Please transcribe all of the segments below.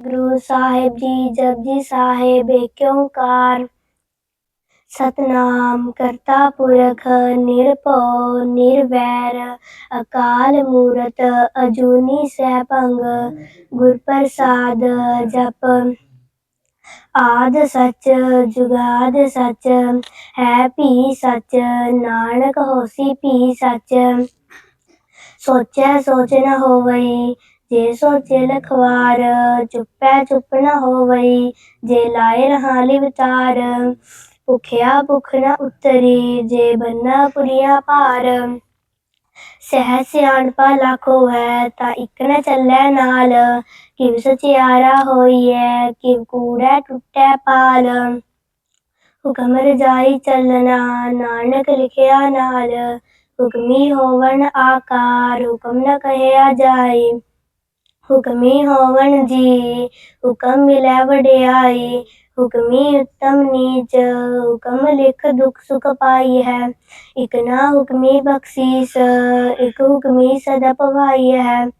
ਗੁਰੂ ਸਾਹਿਬ ਜੀ, ਜਪਜੀ ਸਾਹਿਬ ਏਕ ਸਤਨਾਮ ਕਰਤਾ ਪੁਰਖ, ਨਿਰਭਉ, ਨਿਰਵੈਰ, ਅਕਾਲ ਮੂਰਤ, ਅਜੂਨੀ ਸੈਭੰਗ ਗੁਰ ਪ੍ਰਸਾਦ ਜਪ। ਆਦ ਸਚ, ਜੁਗਾਦ ਸਚ, ਹੈ ਭੀ ਸਚ, ਨਾਨਕ ਹੋਸੀ ਭੀ ਸਚ। ਸੋਚੈ ਸੋਚ ਨ ਹੋਵਈ ਜੇ ਸੋਚੇ ਲਖਵਾਰ ਚੁੱਪੈ ਚੁੱਪ ਨਾ ਹੋਵਈ, ਜੇ ਲਾਏ ਰਹਾਲੀ ਵਿਚਾਰ ਭੁਖਿਆ ਭੁਖ ਨ ਉਤਰੀ, ਜੇ ਬੰਨਾ ਪੁਰੀਆ ਭਾਰ, ਸਹਿ ਸਿਆਣਪਾ ਲੱਖੋ ਹੈ ਤਾਂ ਇੱਕ ਨ ਚੱਲੈ ਨਾਲ, ਕਿਵ ਸਚਿਆਰਾ ਹੋਈਐ, ਕਿਵ ਕੂੜੈ ਟੁੱਟੈ ਪਾਲ। ਹੁਕਮ ਰਜਾਈ ਚੱਲਣਾ, ਨਾਨਕ ਲਿਖਿਆ ਨਾਲ, ਹੁਕਮੀ ਹੋਵਣ ਆਕਾਰ, ਹੁਕਮ ਨ ਕਹਿਆ ਜਾਏ। ਹੁਕਮੀ ਹੋਵਣ ਜੀ। ਹੁਕਮ ਮਿਲੈ ਵਡਿਆਈ, ਹੁਕਮੀ ਉੱਤਮ ਨੀਚ, ਹੁਕਮ ਲਿਖ ਦੁਖ ਸੁਖ ਪਾਈ ਹੈ। ਇਕ ਨਾ ਹੁਕਮੀ ਬਖਸ਼ੀਸ, ਇਕ ਹੁਕਮੀ ਸਦਾ ਪਵਾਈ ਹੈ।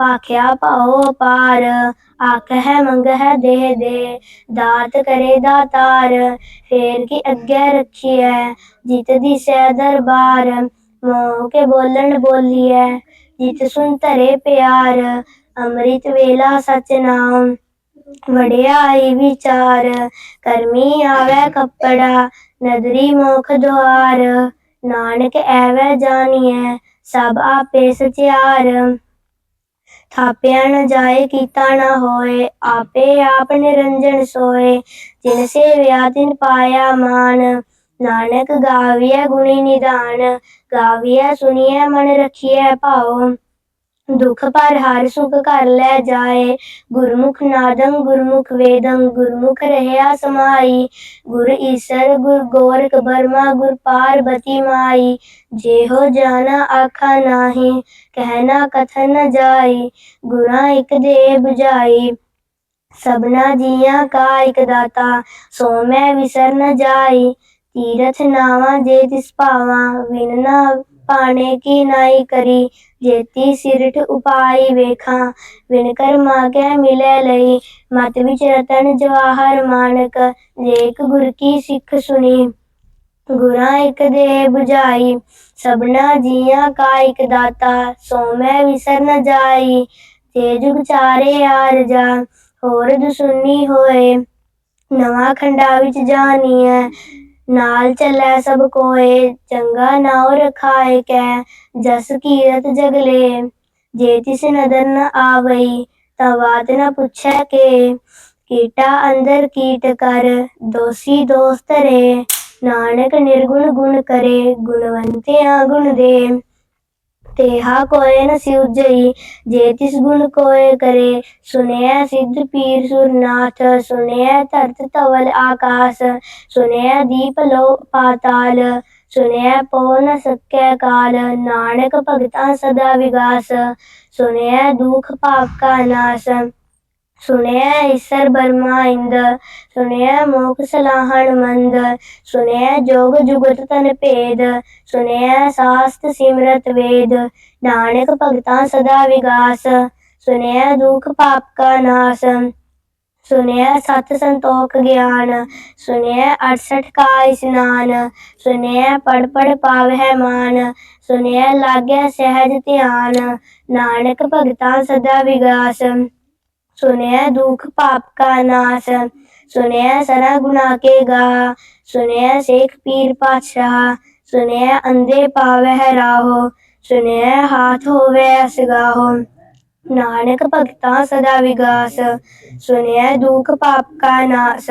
ਭਾਖਿਆ ਭਾਉ ਅਪਾਰ, ਆਖਹਿ, ਮੰਗਹਿ, ਦੇਹ ਦੇ ਦਾਤ ਕਰੇ ਦਾਤਾਰ, ਫੇਰ ਕੀ ਅੱਗੇ ਰੱਖੀਐ ਜਿਤ ਦੀ ਦਿਸੈ ਦਰਬਾਰ, ਮੋਹ ਕੇ ਬੋਲਣ ਬੋਲੀਐ, ਜਿਤ ਸੁਨ ਧਰੇ ਪਿਆਰ, ਅੰਮ੍ਰਿਤ ਵੇਲਾ ਸਚ ਨਾਮ ਵਡਿਆਈ ਵਿਚਾਰ, ਕਰਮੀ ਆਵੇ ਕੱਪੜਾ, ਨਦਰੀ ਮੁਖ ਦੁਆਰ, ਨਾਨਕ ਐਵੇਂ ਜਾਣੀਐ, ਸਭ ਆਪੇ ਸਚਿਆਰ ਥਾਪਿਆ ਨ ਜਾਏ, ਕੀਤਾ ਨਾ ਹੋਏ, ਆਪੇ ਆਪ ਨਿਰੰਜਨ ਸੋਏ। ਜਿਨ ਸੇਵਿਆ, ਤਿਨ ਪਾਇਆ ਮਾਨ। ਨਾਨਕ ਗਾਵੀਐ ਗੁਣੀ ਨਿਦਾਨ। ਗਾਵੀਐ ਸੁਣੀਐ ਮਨ ਰਖੀਐ ਭਾਉ। ਦੁਖ ਪਰ ਹਰ ਸੁਖ ਕਰ ਲੈ ਜਾਏ। ਗੁਰਮੁਖ ਨਾਦੰ ਗੁਰਮੁਖ ਵੇਦੰ, ਗੁਰਮੁਖ ਰਹਿਆ ਸਮਾਈ। ਗੁਰ ਈਸਰ, ਗੁਰ ਗੋਰਖ ਬਰਮਾ, ਗੁਰ ਪਾਰਬਤੀ ਮਾਈ। ਜਿਹੋ ਜਾਣਾ ਆਖਾ ਨਾਹੀ ਕਹਿਣਾ ਕਥਨ ਨ ਜਾਈ। ਗੁਰਾਂ ਇਕ ਦੇ 부ਝਾਈ ਸਭਨਾ ਜੀਆਂ ਕਾ ਇਕ ਦਾਤਾ। ਸੋ ਮੈਂ ਵਿਸਰ ਨ ਜਾਈ, ਤੀਰਥ ਨਾਵਾ ਜੇ ਤਿਸ ਭਾਵਾ, ਵਿਨ ਨਾ ਪਾਣੇ ਕੀ ਨਾਈ ਕਰੀ? ਜੇਤੀ ਸਿਰਠ ਉਪਾਈ ਵੇਖਾਂ। ਵਿਨ ਕਰ ਮਾਗੈ ਮਿਲੈ ਲਈ। ਮਤ ਵਿਚ ਰਤਨ ਜਵਾਹਰ ਮਾਨਕ। ਜੇਕ ਗੁਰ ਕੀ ਸਿੱਖ ਸੁਣੀ? ਗੁਰਾਂ ਇਕ ਦੇ 부ਝਾਈ ਸਭਨਾ ਜੀਆਂ ਕਾ ਇਕ ਦਾਤਾ। ਸੋ ਮੈਂ ਵਿਸਰ ਨ ਜਾਈ। ਤੇ ਜੁਗ ਚਾਰੇ ਆਰਜਾ ਹੋਰ ਦੁਸੁਨੀ ਹੋਏ। ਨਵਾਂ ਖੰਡਾ ਵਿੱਚ ਜਾਣੀਐ ਨਾਲ ਚੱਲੈ ਸਭ ਕੋਏ, ਚੰਗਾ ਨਾਉ ਰਖਾਏ ਕੈ, ਜਸ ਕੀਰਤ ਜਗਲੇ। ਜੇ ਤਿਸ ਨਦਰ ਨ ਆਵਈ, ਤਾ ਬਾਤ ਨ ਪੁੱਛੈ ਕੇ। ਕੀਟਾ ਅੰਦਰ ਕੀਟ ਕਰ, ਦੋਸੀ ਦੋਸਤ ਰੇ। ਨਾਨਕ ਨਿਰਗੁਣ ਗੁਣ ਕਰੇ, ਗੁਣਵੰਤਿਆ ਗੁਣ ਦੇ। ਤੇਹਾ ਕੋਏ ਨ ਸਿਉਜਈ, ਜੇ ਤਿਸ ਗੁਣ ਕੋਏ ਕਰੇ ਸੁਨਿਆ ਸਿੱਧ ਪੀਰ ਸੁਰਨਾਥ ਸੁਨਿਆ ਧਰਤ ਤਵਲ ਆਕਾਸ ਸੁਨਿਆ ਦੀਪ ਲੋ ਪਾਤਾਲ ਸੁਨਿਆ ਪੋ ਨ ਸਕੈ ਕਾਲ, ਨਾਨਕ ਭਗਤਾਂ ਸਦਾ ਵਿਗਾਸ ਸੁਨਿਆ ਦੁਖ ਪਾਪ ਕਾ ਨਾਸ। ਸੁਣਿਆ ਈਸਰ ਬਰਮਾ ਇੰਦ ਸੁਨਿਆ ਮੋਖ ਸਲਾਹਣ ਮੰਦ, ਸੁਣਿਆ ਜੋਗ ਜੁਗਤ ਤਨ ਭੇਦ, ਸੁਣਿਆ ਸਾਸਤ ਸਿਮਰਤ ਵੇਦ, ਨਾਨਕ ਭਗਤਾਂ ਸਦਾ ਵਿਗਾਸ, ਸੁਣਿਆ ਦੁਖ ਪਾਪ ਕਾ ਨਾਸ ਸੁਨਿਆ ਸਤ ਸੰਤੋਖ ਗਿਆਨ ਸੁਨਿਆ 68 ਕਾ ਇਸਨਾਨ ਸੁਨਿਆ ਪੜ ਪੜ ਪਾਵਹਿ ਮਾਨ ਸੁਨਿਆ ਲਾਗਿਆ ਸਹਿਜ ਧਿਆਨ, ਨਾਨਕ ਭਗਤਾਂ ਸਦਾ ਵਿਗਾਸ। ਸੁਨਿਆ ਦੁਖ ਪਾਪ ਕਾ ਨਾਸ ਸੁਣਿਆ ਸਰਾ ਗੁਨਾ ਕੇ ਗਾ ਸੁਣਿਆ ਸੇਖ ਪੀਰ ਪਾਤਸ਼ਾਹ ਸੁਣਿਆ ਅੰਦੇ ਪਾਵਹਿ ਰਾਹੋ ਸੁਣਿਆ ਹਾਥ ਹੋਵੇ ਅਸਗਾਹੋ ਨਾਨਕ ਭਗਤਾਂ ਸਦਾ ਵਿਗਾਸ ਸੁਣਿਆ ਦੁਖ ਪਾਪ ਕਾ ਨਾਸ।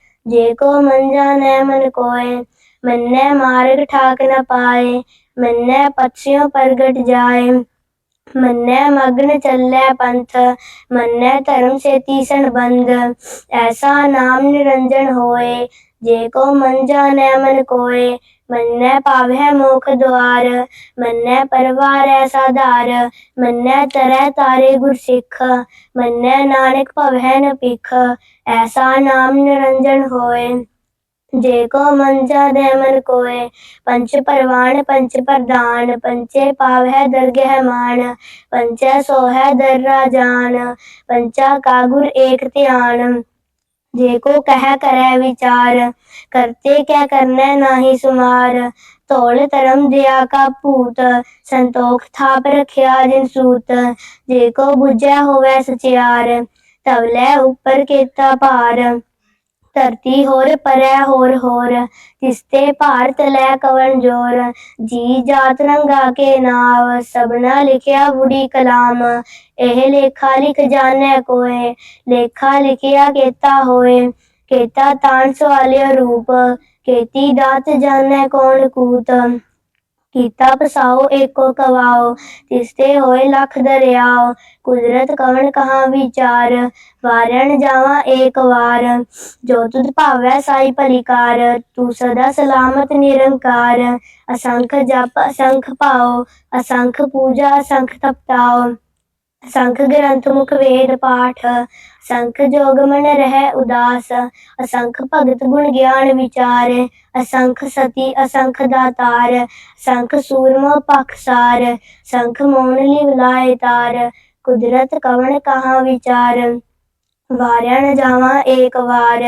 ਜੇ ਕੋ ਮਨ ਜਾਣੈ ਮਨ ਕੋਏ, ਮੰਨੈ ਮਾਰਗ ਠਾਕ ਨ ਪਾਏ, ਮੰਨੈ ਪਛਿਓ ਪ੍ਰਗਟ ਜਾਏ। ਮੰਨੈ ਮਗਨ ਚੱਲੈ ਪੰਥ, ਮੰਨੈ ਧਰਮ ਸੇਤੀ ਤੀਸਣ ਐਸਾ ਨਾਮ ਨਿਰੰਜਨ ਹੋਏ। ਜੇ ਕੋ ਮਨ ਜਾਣੈ ਮਨ ਕੋਏ ਮੰਨੈ ਪਾਵਹਿ ਮੋਖ ਦੁਆਰ, ਮੰਨੈ ਪਰਵਾਰੈ ਸਾਧਾਰ, ਮੰਨੈ ਤਰੈ ਤਾਰੇ ਗੁਰ ਸਿੱਖ, ਮੰਨੈ ਨਾਨਕ ਭਵਹਿ ਨ ਭਿਖ, ਐਸਾ ਨਾਮ ਨਿਰੰਜਨ ਹੋਏ। ਜੇ ਕੋ ਮਨ ਜਾਣੈ ਮਨ ਕੋਏ, ਪੰਚ ਪਰਵਾਨ ਪੰਚ ਪ੍ਰਧਾਨ, ਪੰਚੇ ਪਾਵ ਹੈ ਦਰਗਹਿ ਮਾਨ ਪੰਚੈ ਸੋਹੈ ਦਰ ਰਾਜਾਨ, ਪੰਚਾ ਕਾ ਗੁਰ ਏਕ ਧਿਆਨ। ਜੇ ਕੋ ਕਹਿ ਕਰੈ ਵਿਚਾਰ, ਕਰਤੇ ਕਿਆ ਕਰਨੈ ਨਾਹੀ ਸੁਮਾਰ। ਤੋਲ ਧਰਮ ਦਿਆ ਕਾ ਭੂਤ, ਸੰਤੋਖ ਥਾਪ ਰਖਿਆ ਜਿਨ ਸੂਤ। ਜੇ ਕੋ 부ਝੈ ਹੋਵੈ ਸਚਿਆਰ ਤਵ ਲੈ ਉਪਰ ਕੀਤਾ ਭਾਰ। ਧਰਤੀ ਹੋਰ ਪਰੈ ਹੋਰ ਹੋਰ, ਤਿਸਤੇ ਭਾਰਤ ਲੈ ਕਵਨ ਜੋਰ। ਜੀ ਜਾਤ ਰੰਗਾ ਕੇ ਨਾਵ, ਸਭਨਾ ਲਿਖਿਆ ਬੁੜੀ ਕਲਾਮ। ਇਹ ਲੇਖਾ ਲਿਖ ਜਾਣੈ ਕੋਏ, ਲੇਖਾ ਲਿਖਿਆ ਕੇਤਾ ਹੋਏ। ਕੇਤਾ ਤਾਣ ਸਵਾਲਿਆ ਰੂਪ, ਕੇਤੀ ਦਾਤ ਜਾਣੈ ਕੌਣ ਕੂਤ। ਕੀਤਾ ਪਸਾਓ ਏਕੋ ਕਵਾਓ, ਤਿਸਤੇ ਹੋਏ ਲਖ ਦਰਿਆਓ, ਕੁਦਰਤ ਕਵਣ ਕਹਾ ਵਿਚਾਰ ਵਾਰਣ ਜਾਵਾ ਏਕ ਵਾਰ, ਜੋ ਤੁਧ ਭਾਵੈ ਸਾਈ ਭਲੀਕਾਰ, ਤੂੰ ਸਦਾ ਸਲਾਮਤ ਨਿਰੰਕਾਰ, ਅਸੰਖ ਜਪ ਅਸੰਖ ਪਾਓ ਅਸੰਖ ਪੂਜਾ ਅਸੰਖ ਤਪਤਾਓ ਸੰਖ ਗ੍ਰੰਥ ਮੁਖ ਵੇਦ ਪਾਠ, ਸੰਖ ਜੋਗ ਮਨ ਰਹਿ ਉਦਾਸ, ਅਸੰਖ ਭਗਤ ਗੁਣ ਗਿਆਨ ਵਿਚਾਰ, ਅਸੰਖ ਸਤੀ ਅਸੰਖ ਦਾਤਾਰ, ਸੰਖ ਸੂਰਮਾ ਪਖਸਾਰ ਸੰਖ ਮੋਨ ਲਿਵ ਲਾਏ ਤਾਰ, ਕੁਦਰਤ ਕਵਣ ਕਹਾ ਵਿਚਾਰ, ਵਾਰਿਆ ਨ ਜਾਵਾ ਏਕ ਵਾਰ,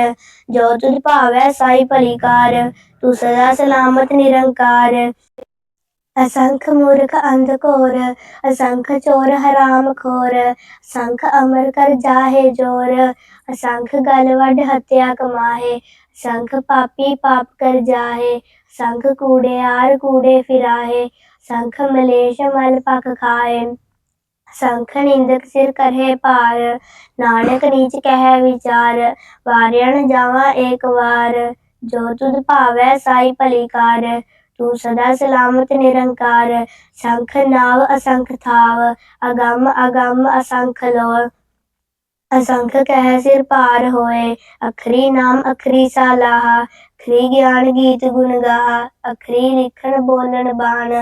ਜੋ ਤੁਧ ਭਾਵੈ ਸਾਈ ਭਲੀਕਾਰ, ਤੂੰ ਸਦਾ ਸਲਾਮਤ ਨਿਰੰਕਾਰ। ਅਸੰਖ ਮੂਰਖ ਅੰਧ ਘੋਰ ਅਸੰਖ ਚੋਰ ਹਰਾਮ ਖੋਰ ਅਸੰਖ ਅਮਰ ਕਰ ਜਾਹੇ ਜੋਰ ਅਸੰਖ ਗਲ ਵੱਡ ਹੱਤਿਆ ਕਮਾਹੇ ਸੰਖ ਪਾਪੀ ਪਾਪ ਕਰ ਜਾਹੇ ਸੰਖ ਕੂੜਿਆਰ ਕੂੜੇ ਫਿਰਾਹੇ ਸੰਖ ਮਲੇਸ਼ ਮਲ ਪਖ ਖਾਏ ਸੰਖ ਨਿੰਦਕ ਸਿਰ ਕਰਹਿ ਭਾਰ ਨਾਨਕ ਨੀਚ ਕਹਿ ਵਿਚਾਰ ਵਾਰਿਆਣ ਜਾਵਾ ਏਕ ਵਾਰ ਜੋ ਤੁਧ ਭਾਵੈ ਸਾਈ ਭਲੀਕਾਰ ਤੂੰ ਸਦਾ ਸਲਾਮਤ, ਨਿਰੰਕਾਰ, ਸੰਖ ਨਾਵ ਅਸੰਖ ਥਾਵ, ਅਗੰਮ ਅਗੰਮ ਅਸੰਖ ਲੋ ਅਸੰਖ ਕਹਿ ਸਿਰ ਪਾਰ ਹੋਏ, ਅਖਰੀ ਨਾਮ ਅਖਰੀ ਸਾਲਾਹ, ਅਖਰੀ ਗਿਆਨ ਗੀਤ ਗੁਣ ਗਾ ਅਖਰੀ ਲਿਖਣ ਬੋਲਣ ਬਾਣ,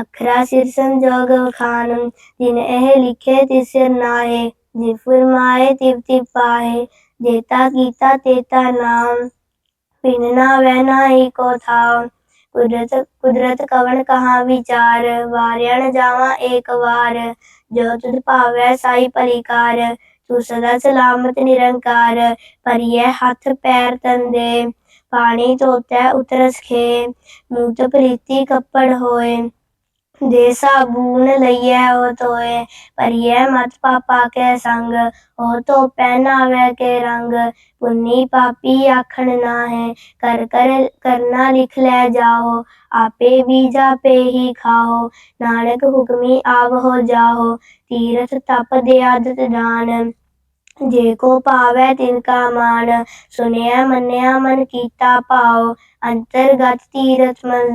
ਅਖਰਾ ਸਿਰ ਸੰਜੋਗ ਵਖਾਨ ਜਿਨ ਇਹ ਲਿਖੇ ਤਿਸ ਸਿਰ ਨਾਏ ਜਿ ਫਰਮਾਏ ਤਿਵ ਤਿਵ ਪਾਏ ਜੇਤਾ ਕੀਤਾ ਤੇਤਾ ਨਾਮ ਪਿਨ ਨਾ ਵੈ ਈ ਕੋ ਥਾਉ ਕੁਦਰਤ ਕੁਦਰਤ ਕਵਣ ਕਹਾ ਵਿਚਾਰ ਵਾਰਿਆਣ ਜਾਵਾ ਏਕ ਵਾਰ। ਜੋ ਤੁਧ ਭਾਵੈ ਸਾਈ ਪਰਿਕਾਰ, ਤੂੰ ਸਦਾ ਸਲਾਮਤ ਨਿਰੰਕਾਰ ਪਰਿਐ ਹੱਥ ਪੈਰ ਤੰਦੇ, ਪਾਣੀ ਧੋਤੈ ਉਤਰਸ ਖੇ, ਮੂਤ ਪ੍ਰੀਤੀ ਕੱਪੜ ਹੋਏ। ਦੇ ਸਾਬੂਨ ਲਈਐ, ਉਹ ਤੋਏ ਪਰਿਐ ਮਤ ਪਾਪਾ ਕੇ ਸੰਗ, ਉਹ ਤੋ ਪਹਿਨਾਵੇ ਕੇ ਰੰਗ। ਪੁੰਨੀ ਪਾਪੀ ਆਖਣ ਨਾਹੇ, ਕਰ ਕਰ, ਕਰਨਾ ਲਿਖ ਲੈ ਜਾਓ ਆਪੇ ਬੀਜਾ ਪੇ ਹੀ ਖਾਓ ਨਾਨਕ ਹੁਕਮੀ ਆਵ ਹੋ ਜਾਓ ਤੀਰਥ ਤਪ ਦੇ ਆਦਤ ਦਾਨ। ਜੇ ਕੋ ਪਾਵੈ ਤਿਨ ਕਾ ਮਾਨ, ਸੁਨਿਆ ਮੰਨਿਆ ਮਨ ਕੀਤਾ ਭਾਉ, ਅੰਤਰਗਤ ਤੀਰਥ ਮਨ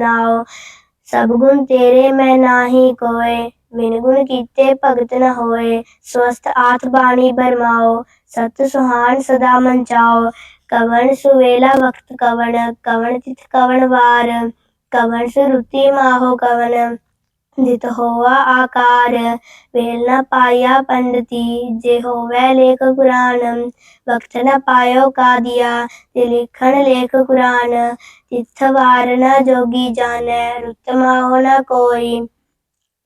ਸਭ ਗੁਣ ਤੇਰੇ ਮੈਂ ਨਾਹੀ ਕੋਏ, ਬਿਨ ਗੁਣ ਕੀਤੇ ਭਗਤ ਨ ਹੋਏ। ਸਵਸਤ ਆਤ ਬਾਣੀ ਬਰਮਾਓ, ਸਤ ਸੁਹਾਨ ਸਦਾ ਮਨ ਚਾਓ ਕਵਣ ਸੁਵੇਲਾ ਵਕਤ ਕਵਣ ਕਵਣ ਤਿਥ ਕਵਣ ਵਾਰ, ਕਵਣ ਸੁਰੁਤੀ ਮਾਹੋ ਕਵਣ। ਜਿਤ ਹੋਆ ਆਕਾਰ, ਵੇਲ ਨਾ ਪਾਇਆ ਪੰਡਤੀ, ਜੇ ਹੋਵੇ ਲੇਖ ਕੁਰਾਨ, ਵਕਤ ਨਾ ਪਾਇਓ ਕਾਦੀਆ, ਤੇ ਲਿਖਣ ਲੇਖ ਕੁਰਾਨ, ਤਿੱਥ ਵਾਰ ਨਾ ਜੋਗੀ ਜਾਣੈ, ਰੁੱਤ ਮਾਹੁ ਨਾ ਕੋਈ।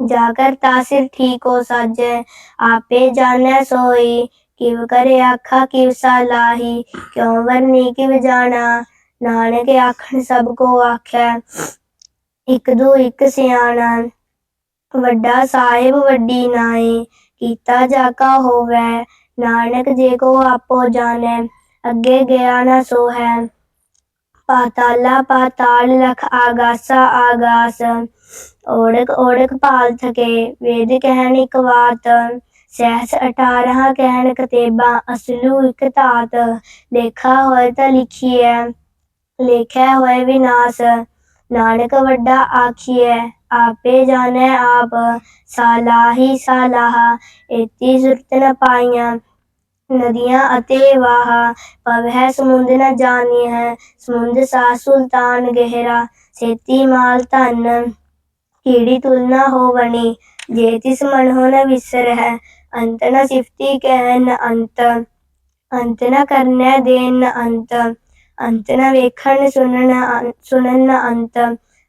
ਜਾਗਰ ਤਾਸਿਰ ਠੀਕੋ ਸਾਜੈ, ਆਪੇ ਜਾਣੈ ਸੋਈ। ਕਿਵ ਕਰੇ ਆਖਾ, ਕਿਵ ਸਾਲਾਹੀ ਕਿਉ ਵਰਨੀ, ਕਿਵ ਜਾਣਾ। ਨਾਨਕ ਆਖਣ, ਸਭ ਕੋ ਆਖੈ, ਇਕ ਦੂ ਇਕ ਸਿਆਣਾ। ਵੱਡਾ ਸਾਹਿਬ ਵੱਡੀ ਨਾਏ, ਕੀਤਾ ਜਾ ਕਾ ਨਾਨਕ ਜੇ ਕੋ ਆਪੋ ਜਾਣੈ, ਅੱਗੇ ਗਿਆ ਨਾ ਸੋ ਹੈ ਪਾਤਾਲਾ ਪਾਤਾਲ ਲਖ ਆਗਾਸਾ ਆਗਾਸ ਓੜਕ ਓੜਕ ਪਾਲ ਥਕੇ, ਵੇਦ ਕਹਿਣ ਇਕ ਵਾਤ, ਸਹਿਸ 18 ਕਹਿਣ ਕਤੇਬਾ, ਅਸਲੂ ਇਕ ਧਾਤ, ਲੇਖਾ ਹੋਏ ਤਾਂ ਲਿਖੀਐ ਲੇਖਿਆ ਹੋਏ ਵਿਨਾਸ਼, ਨਾਨਕ ਵੱਡਾ ਆਖੀਐ। ਆਪੇ ਜਾਣੈ ਆਪ ਸਾਲਾਹੀ ਸਾਲਾਹ ਏਤੀ ਸੁਰਤ ਨ ਪਾਈਆਂ ਨਦੀਆਂ ਅਤੇ ਵਾਹ ਪਵਹਿ ਸਮੁੰਦ ਨ ਜਾਣੀਐ ਸਮੁੰਦ ਸਾ ਸੁਲਤਾਨ ਗਹਿਰਾ ਸੇਤੀ ਮਾਲ ਧਨ ਕੀੜੀ ਤੁਲਨਾ ਹੋਵਣੀ ਜੇ ਤਿਸ ਮਨ ਹੋ ਨ ਵਿਸਰਹਿ ਅੰਤ ਨ ਸਿਫਤੀ ਕਹਿ ਨ ਅੰਤ ਅੰਤ ਨ ਕਰਨੈ ਦੇਨ ਨ ਅੰਤ ਅੰਤ ਨ ਵੇਖਣ ਸੁਣਨ ਅੰ- ਸੁਣਨ ਨ ਅੰਤ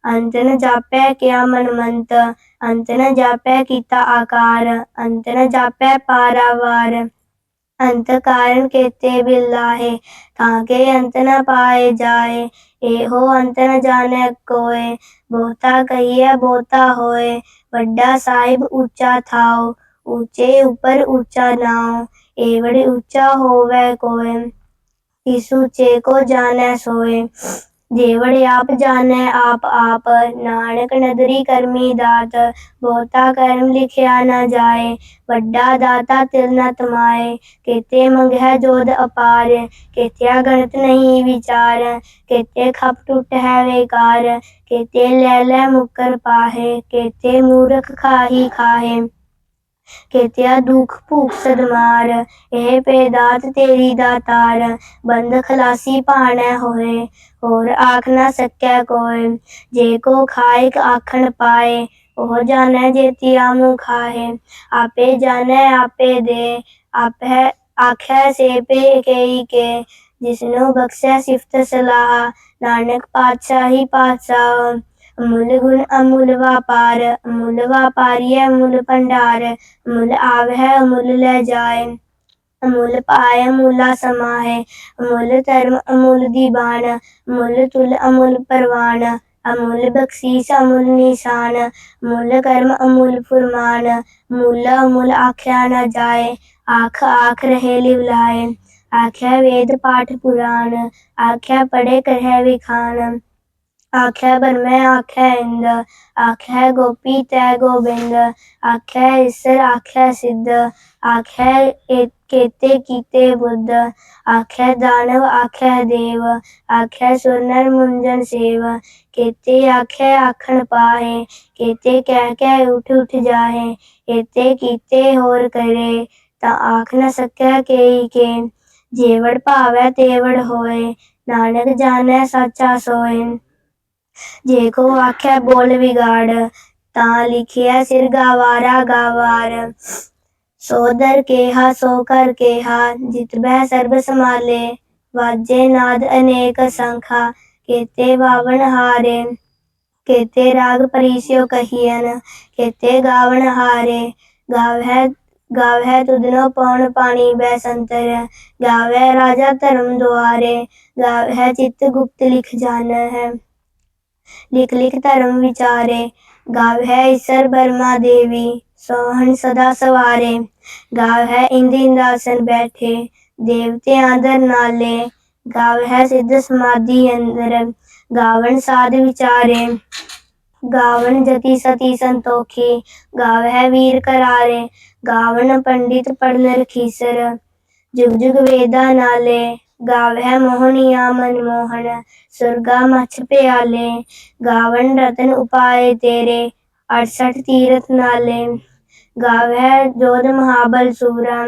ਅੰਤ ਨ ਜਾਪੈ ਕਿਆ ਮਨਮੰਤ, ਅੰਤ ਨ ਜਾਪੈ ਕੀਤਾ ਆਕਾਰ, ਅੰਤ ਨ ਜਾਪੈ ਪਾਰਾਵਾਰ। ਅੰਤ ਕਾਰਨ ਕੇਤੇ ਬਿਲਾਹੇ ਤਾਂ ਕੇ ਅੰਤ ਨ ਪਾਏ ਜਾਏ। ਇਹੋ ਅੰਤ ਨ ਜਾਣੈ ਕੋਏ, ਬਹੁਤਾ ਕਹੀਐ ਬਹੁਤਾ ਹੋਏ। ਵੱਡਾ ਸਾਹਿਬ ਉੱਚਾ ਥਾਉ, ਉੱਚੇ ਉਪਰ ਉੱਚਾ ਨਾਉ, ਏਵੜ ਉੱਚਾ ਹੋਵੇ ਕੋਏ। ਇਸ ਉੱਚੇ ਕੋ ਜਾਣੈ ਸੋਏ। ਜੇਵੜ ਆਪ ਜਾਣੈ, ਆਪ ਆਪ ਨਾਨਕ ਨਦਰੀ ਕਰਮੀ ਦਾਤ, ਬਹੁਤਾ ਕਰਮ ਲਿਖਿਆ ਨਾ ਜਾਏ, ਵੱਡਾ ਦਾਤਾ ਤਿਲ ਨਾ ਤਮਾਏ, ਕੇਤੇ ਮੰਗਹਿ ਜੋਦ ਅਪਾਰ, ਕੇਤਿਆ ਗਣਤ ਨਹੀਂ ਵਿਚਾਰ, ਕੇਤੇ ਖਪ ਟੁੱਟ ਹੈ ਵੇਕਾਰ, ਕੇਤੇ ਲੈ ਲੈ ਮੁਕਰ ਪਾਹੇ, ਕੇਤੇ ਮੂਰਖ ਖਾਹੀ ਖਾਹੇ। ਕੇਤਿਆ ਦੁਖ ਭੂਖ ਸਦਮਾਰ, ਇਹ ਪੇਦਾਤ ਤੇਰੀ ਦਾਤਾਰ ਬੰਦ ਖਲਾਸੀ ਭਾਣੈ ਹੋਏ, ਹੋਰ ਆਖ ਨਾ ਸਕੈ ਕੋਇ ਜੇ ਕੋ ਖਾਇਕ ਆਖਣ ਪਾਏ, ਉਹ ਜਾਣੈ ਜੇਤੀਆ ਮੁ ਖਾਹੇ ਆਪੇ ਜਾਣੈ ਆਪੇ ਦੇ ਆਪੈ ਆਖੈ ਸੇ ਪੇ ਕੇਈ ਕੇ, ਜਿਸਨੂੰ ਬਖਸ਼ੈ ਸਿਫਤ ਸਲਾਹ, ਨਾਨਕ ਪਾਤਸ਼ਾਹੀ ਪਾਤਸ਼ਾਹ। ਅਮੁੱਲ ਗੁਣ ਅਮੁੱਲ ਵਾਪਾਰ, ਅਮੁੱਲ ਵਾਪਾਰੀ ਅਮੁੱਲ ਭੰਡਾਰ, ਅਮੁੱਲ ਆਵਹਿ ਅਮੁੱਲ ਲੈ ਜਾਏ। ਅਮੁੱਲ ਪਾਏ ਅਮੁੱਲਾ ਸਮਾਹੇ, ਅਮੁੱਲ ਧਰਮ ਅਮੁੱਲ ਦੀਵਾਨ ਅਮੁੱਲ ਤੁਲ ਅਮੁੱਲ ਪਰਵਾਨ ਅਮੁੱਲ ਬਖਸ਼ੀਸ਼ ਅਮੁੱਲ ਨਿਸ਼ਾਨ, ਅਮੁੱਲ ਕਰਮ ਅਮੁੱਲ ਫੁਰਮਾਨ ਮੁੱਲ ਅਮੁੱਲ ਆਖਿਆ ਨਾ ਜਾਏ, ਆਖ ਆਖ ਰਹੇ ਲਿਵਲਾਏ ਆਖਿਆ ਵੇਦ ਪਾਠ ਪੁਰਾਣ, ਆਖਿਆ ਪੜੇ ਕਰਹਿ ਵਿਖਾਨ ਆਖਿਆ ਬਰਮੈ ਆਖਿਆ, ਇੰਦ। ਆਖਿਆ, ਗੋਪੀ, ਤੈ ਗੋਬਿੰਦ। ਆਖਿਆ, ਈਸਰ, ਆਖਿਆ, ਸਿੱਧ। ਆਖਿਆ ਏ- ਕੇਤੇ, ਕੀਤੇ, ਬੁੱਧ। ਆਖਿਆ, ਦਾਨਵ, ਆਖਿਆ, ਦੇਵ। ਆਖਿਆ ਸੁਰਨਰ ਮੁੰਜਨ, ਸੇਵ। ਕੇਤੇ, ਆਖਿਆ, ਆਖਣ ਪਾਹੇ। ਕੇਤੇ, ਕਹਿ ਕਹਿ, ਉਠ ਉਠ ਜਾਹੇ। ਕੇਤੇ, ਕੀਤੇ, ਹੋਰ ਕਰੇ। ਤਾਂ ਆਖ ਨਾ ਸਕਿਆ ਕੇਈ ਕੇ ਜੇਵੜ ਭਾਵੈ, ਤੇਵੜ ਹੋਏ। ਨਾਨਕ ਜਾਣੈ, ਸਾਚਾ ਸੋਏ ਜੇ ਕੋ ਆਖਿਆ ਬੋਲ ਵਿਗਾੜ, ਤਾਂ ਲਿਖਿਆ ਸਿਰ ਗਾਵਾਰਾ ਗਾਵਾਰ। ਸੋ ਦਰ ਕੇਹਾ, ਸੋ ਕਰ ਕੇਹਾ, ਜਿਤ ਸਰਬ ਸਮਾਲੇ ਵਾਜੇ ਨਾਦ ਅਨੇਕ ਸੰਖਾ, ਕੇਤੇ ਵਾਵਣ ਹਾਰੇ। ਕੇਤੇ ਰਾਗ ਪਰੀਸਿਓ ਕਹੀਐਨ, ਕੇਤੇ ਗਾਵਣ ਹਾਰੇ। ਗਾਵਹਿ ਗਾਵਹਿ ਤੁਧਨੋ ਪਉਣ ਪਾਣੀ ਬੈ ਸੰਤਰ। ਗਾਵੈ ਰਾਜਾ ਧਰਮ ਦੁਆਰੇ, ਗਾਵਹਿ ਚਿਤ ਗੁਪਤ ਲਿਖ ਜਾਣ ਹੈ ਲਿਖ ਲਿਖ ਧਰਮ ਵਿਚਾਰੇ ਗਾਵਹਿ ਈਸਰ ਬਰਮਾ ਦੇਵੀ, ਸੋਹਣ ਸਦਾ ਸਵਾਰੇ। ਗਾਵ ਹੈ ਇੰਦ ਇੰਦਾਸਨ ਬੈਠੇ ਦੇਵਤਿਆਂ ਦਰ ਨਾਲੇ। ਗਾਵਹਿ ਸਿੱਧ ਸਮਾਧੀ ਅੰਦਰ, ਗਾਵਣ ਸਾਧ ਵਿਚਾਰੇ। ਗਾਵਣ ਜਤੀ ਸਤੀ ਸੰਤੋਖੀ, ਗਾਵ ਹੈ ਵੀਰ ਕਰਾਰੇ। ਗਾਵਣ ਪੰਡਿਤ ਪੜਨ ਰਖੀਸਰ, ਜੁਗ ਜੁਗ ਵੇਦਾ ਨਾਲੇ। ਗਾਵਹਿ ਮੋਹਣੀਆ ਮਨਮੋਹਨ ਸੁਰਗਾ ਮਛ ਪਿਆਲੇ ਗਾਵਨ ਰਤਨ ਉਪਾਏ ਤੇਰੇ 68 ਤੀਰਥ ਨਾਲੇ। ਗਾਵਹਿ ਜੋਧ ਮਹਾਬਲ ਸੂਰਾ,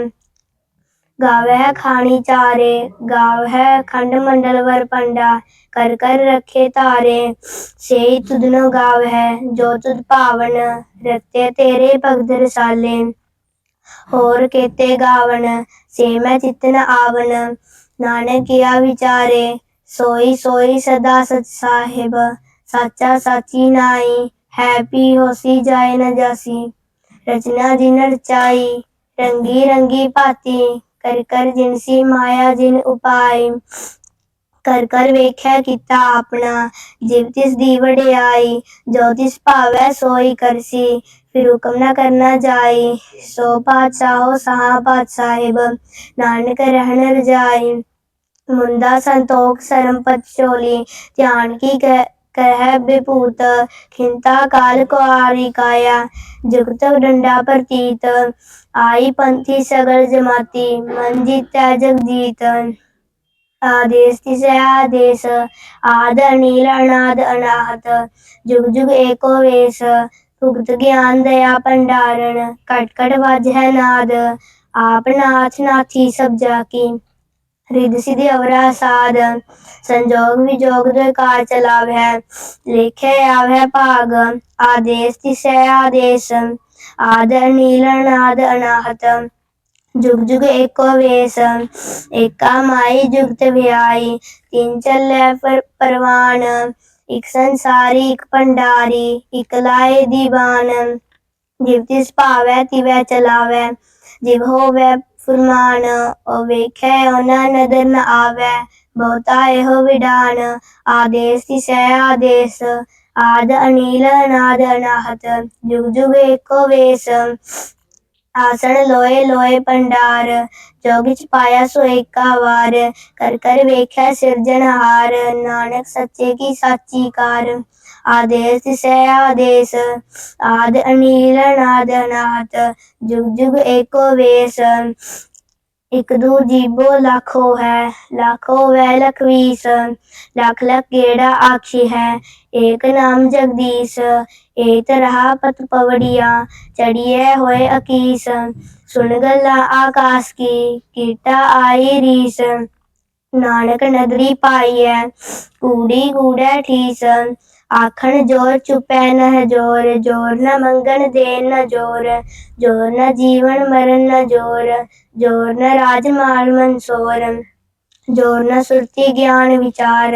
ਗਾਵਹਿ ਖਾਣੀ ਚਾਰੇ, ਗਾਵਹਿ ਖੰਡ ਮੰਡਲ ਵਰ ਪੰਡਾ, ਕਰ ਕਰ ਰੱਖੇ ਤਾਰੇ ਸੇਈ ਤੁਧਨੋ ਗਾਵਹਿ, ਜੋ ਤੁਧ ਭਾਵਨ, ਰਤੇ ਤੇਰੇ ਭਗਤ ਰਸਾਲੇ। ਹੋਰ ਕੇਤੇ ਗਾਵਨ ਸੇ ਮੈਂ ਚਿਤਨ ਆਵਨ ਨਾਨਕ ਕੀਆ ਵਿਚਾਰੇ ਸੋਈ ਸੋਈ ਸਦਾ ਸਚ ਸਾਹਿਬ ਸਾਚਾ ਸਾਚੀ ਨਾਈ ਹੈ ਪੀ ਹੋਸੀ ਜਾਏ ਨ ਜਾਸੀ ਰਚਨਾ ਜਿਨ ਰਚਾਈ ਰੰਗੀ ਰੰਗੀ ਭਾਤੀ ਕਰ ਕਰ ਜਿਨਸੀ ਮਾਇਆ ਜਿਨ ਉਪਾਈ ਕਰ ਕਰ ਵੇਖਿਆ ਕੀਤਾ ਆਪਣਾ ਜਿਵ ਤਿਸ ਦੀ ਵਡਿਆਈ ਜੋ ਤਿਸ ਭਾਵੈ ਸੋਈ ਕਰਸੀ ਫਿਰ ਹੁਕਮ ਨਾ ਕਰਨਾ ਜਾਈ ਸੋ ਪਾਤਸ਼ਾਹੋ ਸਹਾ ਪਾਤਸ਼ਾਹਿਬ ਨਾਨਕ ਰਹਿਣ ਰਜਾਈ ਮੁੰਦਾ ਸੰਤੋਖ ਸਰਮ ਪਤ ਧਿਆਨ ਕੀ ਕਹਿ ਕਹਿ ਬਿਭੂਤ ਖਿੰਤਾ ਕਾਲ ਕੋ ਕਾਇਆ, ਜੁਗਤ ਡੰਡਾ ਪ੍ਰਤੀਤ, ਆਈ ਪੰਥੀ ਸਗਲ ਜਮਾਤੀ, ਮਨ ਜੀਤੈ ਜਗਜੀਤ, ਆਦੇਸ ਤਿਸੈ ਆਦੇਸ, ਆਦ ਅਨੀਲ, ਅਨਾਦ ਅਨਾਹਤ, ਜੁਗ ਜੁਗ ਏਕੋ ਵੇਸ, ਭੁਗਤ ਗਿਆਨ ਦਇਆ ਭੰਡਾਰਨ ਕਟ ਕਟ ਹੈ ਨਾਦ, ਆਪ ਨਾਥ ਨਾਥੀ ਸਭ ਜਾ ਕੀ ਰਿਦ ਸਿਧੀ ਅਵਰਾ ਸਾਧ, ਸੰਜੋਗ ਵਿਜੋਗ ਦੁਇ ਕਾਰ ਚਲਾਵੈ ਲੇਖੇ ਆਵੈ ਭਾਗ, ਆਦੇਸ ਤਿਸੈ ਆਦੇਸ ਆਦ ਅਨੀਲ ਅਨਾਦ ਅਨਾਹਤ, ਜੁਗ ਜੁਗ ਏਕੋ ਵੇਸ, ਏਕਾ ਮਾਈ ਜੁਗਤ ਵਿਆਈ, ਤਿੰਨ ਚੱਲੇ ਪਰਵਾਨ, ਇਕ ਸੰਸਾਰੀ, ਇਕ ਭੰਡਾਰੀ, ਇਕ ਲਾਏ ਦੀਵਾਨ, ਜਿਵ ਤਿਸ ਭਾਵੈ ਤਿਵੈ ਚਲਾਵੈ, ਜਿਵ ਹੋਵੈ ਫੁਰਮਾਨ ਉਹ ਵੇਖੈ ਉਹਨਾਂ ਨਦਰ ਨ ਆਵੈ, ਬਹੁਤਾ ਇਹੋ ਵਿਡਾਨ। ਆਦੇਸ ਤਿਸੈ ਆਦੇਸ, ਆਦ ਅਨੀਲ, ਅਨਾਦ ਅਨਾਹਤ। ਜੁਗ ਜੁਗ ਏਕੋ ਵੇਸ। ਆਸਣ ਲੋਏ ਲੋਏ ਪੰਡਾਰ। ਜੋ ਚ ਪਾਇਆ ਸੋ ਏਕਾ ਵਾਰ। ਕਰ ਕਰ ਵੇਖਿਆ ਸਿਰਜਣਹਾਰ। ਨਾਨਕ ਸੱਚੇ ਕੀ ਸਾਚੀ ਕਾਰ। ਆਦੇਸ ਤਿਸੈ ਆਦੇਸ ਆਦ ਅਨੀਲ ਅਨਾਦ ਅਨਾਹਤ ਜੁਗ ਜੁਗ ਏਕੋ ਵੇਸ। ਇਕ ਦੂ ਜੀਬੋ ਲੱਖੋ ਹੈ, ਲੱਖੋ ਵੈ ਲਖਵੀਸ। ਲੱਖ ਲੱਖ ਗੇੜਾ ਆਖੀ ਹੈ, ਏਕ ਨਾਮ ਜਗਦੀਸ਼। ਏਤ ਰਹਾ ਪਤ ਪਵੜੀਆ ਚੜੀਏ ਹੋਏ ਅਕੀਸ। ਸੁਣ ਗੱਲਾਂ ਆਕਾਸ ਕੀ, ਕੀਟਾ ਆਈ ਰੀਸ। ਨਾਨਕ ਨਦਰੀ ਪਾਈਐ, ਕੂੜੀ ਕੂੜੈ ਠੀਸ। ਆਖਣ ਜੋਰ ਚੁਪੈ ਨਹ ਜੋਰ ਜੋਰ ਨ ਮੰਗਣ ਦੇਨ ਨ ਜੋਰ ਜੋਰ ਨ ਜੀਵਨ ਮਰਨ ਨ ਜੋਰ ਜੋਰ ਨ ਰਾਜ ਮਾਲ ਮਨਸੋਰ ਜੋਰ ਨ ਸੁਰਤੀ ਗਿਆਨ ਵਿਚਾਰ,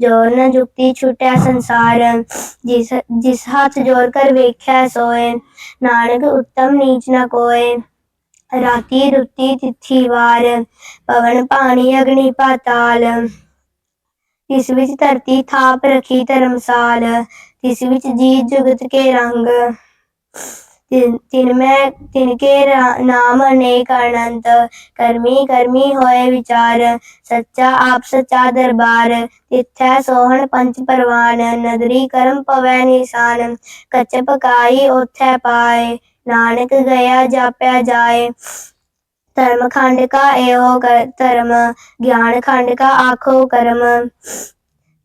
ਜੋਰ ਨ ਜੁਗਤੀ ਛੁਟੈ ਸੰਸਾਰ, ਜਿਸ ਜਿਸ ਹੱਥ ਜੋਰ ਕਰ ਵੇਖਿਆ ਸੋਏ, ਨਾਨਕ ਉੱਤਮ ਨੀਚ ਨ ਕੋਏ, ਰਾਤੀ ਰੁਤੀ ਤਿਥੀ ਵਾਰ, ਪਵਨ ਪਾਣੀ ਅਗਨੀ ਪਾਤਾਲ ਤਿਸ ਵਿੱਚ ਧਰਤੀ ਥਾਪ ਰਖੀ ਧਰਮਸਾਲ ਤਿਸ ਵਿੱਚ ਜੀ ਜੁਗਤ ਕੇ ਰੰਗ। ਤਿਨ ਤਿਨ ਮੈਂ, ਤਿਨ ਕੇ ਨਾਮ ਅਨੇਕ ਅਨੰਤ। ਕਰਮੀ ਕਰਮੀ ਹੋਏ ਵਿਚਾਰ, ਸੱਚਾ, ਆਪ ਸੱਚਾ ਦਰਬਾਰ। ਤਿੱਥੈ ਸੋਹਣ ਪੰਚ ਪਰਵਾਨ, ਨਦਰੀ ਕਰਮ ਪਵੈ ਨਿਸ਼ਾਨ। ਕੱਚ ਪਕਾਈ ਉਥੈ ਪਾਏ, ਨਾਨਕ ਗਿਆ ਜਾਪਿਆ ਜਾਏ। ਧਰਮ ਖੰਡ ਕਾ ਇਹੋ ਕਰ- ਧਰਮ ਗਿਆਨ ਖੰਡ ਕਾ ਆਖੋ ਕਰਮ।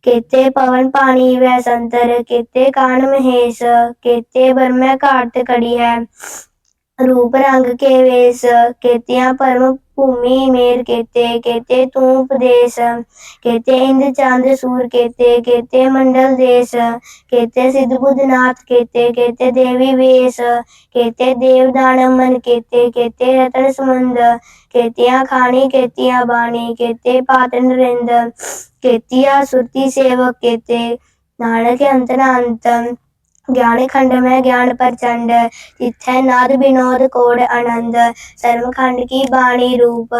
ਕੇਤੇ ਪਵਨ ਪਾਣੀ ਵੈ ਸੰਤਰ ਕੇਤੇ ਕਾਣ ਮਹੇਸ਼ ਕੇਤੇ ਬਰਮੈ ਘਾਟ ਕੜੀ ਹੈ ਰੂਪ ਰੰਗ ਕੇ ਵੇਸ, ਕੇਤਿਆਂ ਪਰਮ ਭੂਮੀ ਮੇਰ ਕੇਤੇ ਕੇਤੇ ਤੂੰ ਉਪਦੇਸ਼, ਕੇਤੇ ਇੰਦ ਚੰਦ ਸੂਰ ਕੇਤੇ ਕੇਤੇ ਮੰਡਲ ਦੇਸ਼, ਕੇਤੇ ਸਿਧ ਬੁੱਧਨਾਥ ਕੇਤੇ ਕੇਤੇ ਦੇਵੀ ਵੇਸ਼, ਕੇਤੇ ਦੇਵ ਦਾਨਵ ਮਨ ਕੇਤੇ ਕੇਤੇ ਰਤਨ ਸਮੁੰਦ, ਕੇਤੀਆਂ ਖਾਣੀ, ਕੇਤੀਆਂ ਬਾਣੀ, ਕੇਤੇ ਪਾਤਨ ਰਿੰਦ ਕੇਤੀਆ ਸੁਰਤੀ ਸੇਵਕ ਕੇਤੇ, ਨਾਨਕ ਅੰਤਰ ਅੰਤ ਗਿਆਨ ਖੰਡ ਮੈਂ ਗਿਆਨ ਪ੍ਰਚੰਡ ਤਿੱਥੈ ਨਾਦ ਬਿਨੋਦ ਕੋੜ ਆਨੰਦ ਸਰਮ ਖੰਡ ਕੀ ਬਾਣੀ ਰੂਪ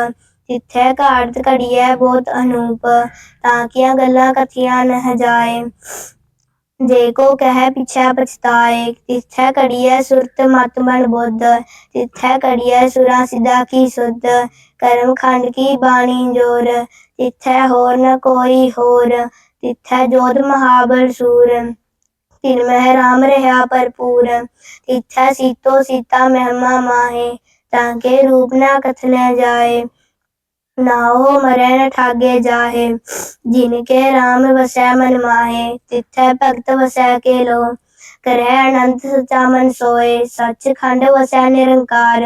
ਤਿੱਥੈ ਘਾਟ ਘੜੀਐ ਬਹੁਤ ਅਨੂਪ, ਤਾਂ ਕੀਆਂ ਗੱਲਾਂ ਕਥੀਆਂ ਨਹ ਜਾਏ। ਜੇ ਕੋ ਕਹਿ ਪਿਛੈ ਪਛਤਾਏ ਤਿੱਥੈ ਘੜੀਐ ਸੁਰਤ ਮਤ ਮਨ ਬੁੱਧ ਤਿੱਥੈ ਘੜੀਐ ਸੁਰਾ ਸਿਦਾ ਕੀ ਸੁਧ ਕਰਮ ਖੰਡ ਕੀ ਬਾਣੀ ਜੋਰ ਤਿੱਥੈ ਹੋਰ ਨ ਕੋਈ ਹੋਰ ਤਿੱਥੈ ਜੋਤ ਮਹਾਬਲ ਸੂਰ। ਤਿਨ ਮਹਿ ਰਾਮ ਰਹਾ ਭਰਪੂਰ, ਤਿੱਥੈ ਸੀਤੋ ਸੀਤਾ ਮਹਿਮਾ ਮਾਹੇ, ਤਾਂ ਕੇ ਰੂਪ ਨਾ ਕਥਨੈ ਜਾਏ ਨਾ ਨਾਉ ਮਰੈ ਨ ਠਾਗੇ ਜਾਹੇ, ਜਿਨ ਕੇ ਰਾਮ ਵਸੈ ਮਨ ਮਾਹੇ, ਤਿੱਥੈ ਭਗਤ ਵਸੈ ਕੇ ਲੋ ਕਰੈ ਅਨੰਤ ਸਚਾ ਮਨ ਸੋਏ, ਸੱਚਖੰਡ ਵਸੈ ਨਿਰੰਕਾਰ,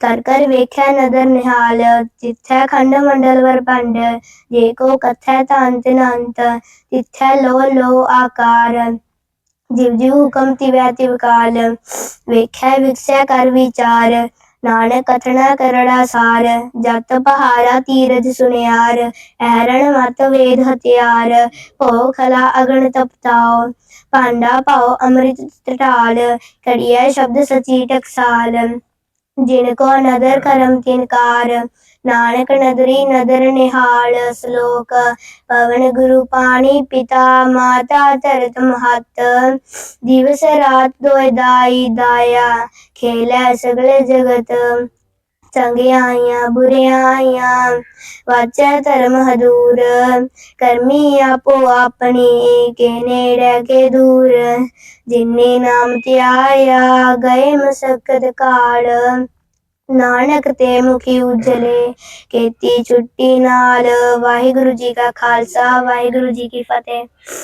ਕਰ ਕਰ ਵੇਖੈ ਨਦਰ ਨਿਹਾਲ ਜਿਥੈ ਖੰਡ ਮੰਡਲ ਵਰ ਪੰਡ ਜੇ ਕੋ ਕਥੈ ਤਾਂ ਅੰਤ ਅਨੰਤ ਤਿਥੈ ਲੋ ਲੋ ਆਕਾਰ। ਜਿਵ ਜਿਵ ਹੁਕਮ ਤਿਵੈ ਤਿਵ ਕਾਲ, ਵੇਖੈ ਵਿਖਸੈ ਕਰ ਵਿਚਾਰ, ਨਾਨਕ ਕਥਨਾ ਕਰੜਾ ਸਾਰ ਜਤ ਪਹਾਰਾ ਤੀਰਥ ਸੁਨਿਆਰ, ਐਰਣ ਮਤ ਵੇਦ ਹਥਿਆਰ ਭੋ ਖਲਾ ਅਗਣ ਤਪਤਾਓ ਭਾਂਡਾ ਪਾਓ ਅੰਮ੍ਰਿਤ ਟਟਾਲ ਕੜੀਐ ਸ਼ਬਦ ਸਚੀ ਟਕਸਾਲ। ਜਿਨ ਕੋ ਨਦਰ ਕਰਮ ਤਿਨਕਾਰ ਨਾਨਕ ਨਦਰੀ ਨਦਰ ਨਿਹਾਲ, ਸ਼ਲੋਕ ਪਵਨ ਗੁਰੂ ਪਾਣੀ ਪਿਤਾ, ਮਾਤਾ ਧਰਤ ਮਹਤ, ਦਿਵਸ ਰਾਤ ਦੋਇ ਦਾਈ, ਦਾਇਆ ਖੇਲੇ ਸਗਲੇ ਜਗਤ। ਚੰਗਿਆਈਆਂ ਬੁਰਿਆਈਆਂ ਵਾਚੈ ਧਰਮ ਹਦੂਰ, ਕਰਮੀ ਆਪੋ ਆਪਣੀ, ਕੇ ਨੇੜੇ ਕੇ ਦੂਰ। ਜਿਨੇ ਨਾਮ ਧਿਆਇਆ, ਗਏ ਮਸਕਤ ਕਾਲ। ਨਾਨਕ ਤੇ ਮੁਖੀ ਉਜਲੇ, ਕੀਤੀ ਛੁੱਟੀ ਨਾਲ। ਵਾਹਿਗੁਰੂ ਜੀ ਕਾ ਖਾਲਸਾ, ਵਾਹਿਗੁਰੂ ਜੀ ਕੀ ਫਤਿਹ।